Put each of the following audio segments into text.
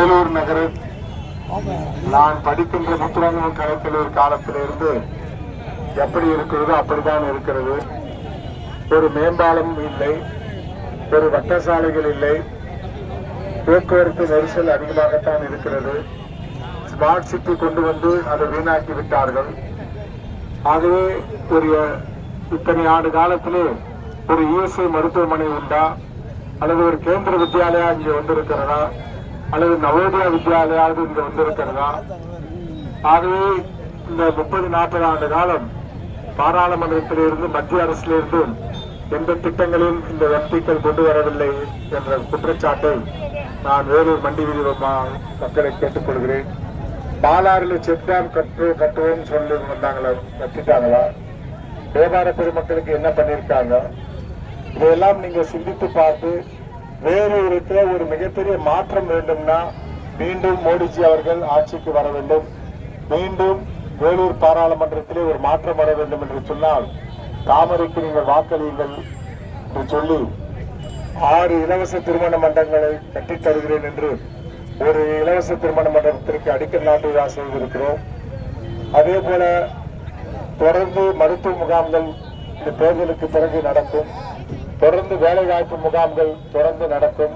வேலூர் நகரில் நான் படிக்கின்ற முத்துரங்கம் கலைக்கல்லூர் காலத்திலிருந்து எப்படி இருக்கிறதோ அப்படித்தான் இருக்கிறது. ஒரு மேம்பாலம் இல்லை ஒரு வட்டசாலைகள் இல்லை போக்குவரத்து நெரிசல் அதிகமாகத்தான் இருக்கிறது. ஸ்மார்ட் சிட்டி கொண்டு வந்து அதை வீணாக்கி விட்டார்கள். ஆகவே ஒரு இத்தனை ஆண்டு காலத்திலே ஒரு இஎஸ்ஐ மருத்துவமனை உண்டா? அல்லது ஒரு கேந்திர வித்யாலயா இங்கே வந்திருக்கிறதா? அல்லது நவோதயா வித்யாலயாவது இங்க வந்திருக்கிறதா? ஆகவே இந்த முப்பது நாற்பது ஆண்டு காலம் பாராளுமன்றத்திலிருந்து மத்திய அரசிலிருந்து எந்த திட்டங்களையும் இந்த எம்பிக்கள் கொண்டு வரவில்லை என்ற குற்றச்சாட்டை நான் வேலூர் மண்டி விதிவமா மக்களை கேட்டுக்கொள்கிறேன். பாலாறில் செக் டேம் கட்டு கட்டுவோம்னு சொல்லி வந்தாங்களா? கட்டிட்டாங்களா? வியாபார பெருமக்களுக்கு என்ன பண்ணியிருக்காங்க? இதையெல்லாம் நீங்க சிந்தித்து பார்த்து வேலூருக்கு ஒரு மிகப்பெரிய மாற்றம் வேண்டும்னா மீண்டும் மோடிஜி அவர்கள் ஆட்சிக்கு வர வேண்டும். மீண்டும் வேலூர் பாராளுமன்றத்திலே ஒரு மாற்றம் வர வேண்டும் என்று சொன்னால் தாமரைக்கு நீங்கள் வாக்களியுங்கள் என்று சொல்லி ஆறு இலவச திருமண மண்டங்களை கட்டித் தருகிறேன் என்று ஒரு இலவச திருமண மண்டபத்திற்கு அடிக்கல் நாட்டு விழா செய்திருக்கிறோம். அதே போல தொடர்ந்து மருத்துவ முகாம்கள் இந்த தேர்தலுக்கு பிறகு நடக்கும். தொடர்ந்து வேலைவாய்ப்பு முகாம்கள் தொடர்ந்து நடக்கும்.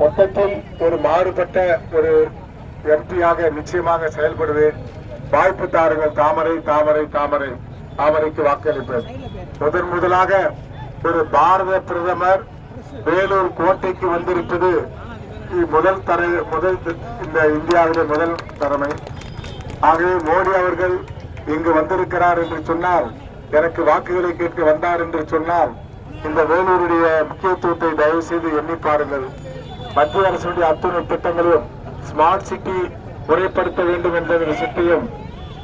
மொத்தத்தில் ஒரு மாறுபட்ட ஒரு எம்பியாக நிச்சயமாக செயல்படுவேன். வாய்ப்பு தாருங்கள். தாமரை தாமரை தாமரை. தாமரைக்கு வாக்களிப்பேன். முதன் முதலாக ஒரு பாரத பிரதமர் வேலூர் கோட்டைக்கு வந்திருப்பது முதல் தரை முதல் இந்த இந்தியாவிலே முதல் தலைமை ஆகவே மோடி அவர்கள் இங்கு வந்திருக்கிறார் என்று சொன்னால் எனக்கு வாக்குகளை கேட்க வந்தார் என்று சொன்னால் இந்த வேலூருடைய முக்கியத்துவத்தை தயவு செய்து எண்ணி பாருங்கள். மத்திய அரசுடைய அத்துணை திட்டங்களையும் ஸ்மார்ட் சிட்டி முறைப்படுத்த வேண்டும் என்ற விஷயத்தையும்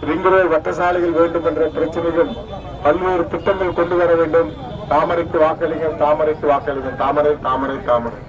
ரிங் ரோடு வட்டசாலைகள் வேண்டும் என்ற பிரச்சனையும் பல்வேறு திட்டங்கள் கொண்டு வர வேண்டும். தாமரைக்கு வாக்களிங்கள் தாமரைக்கு வாக்களிங்கள் தாமரை தாமரை தாமரை.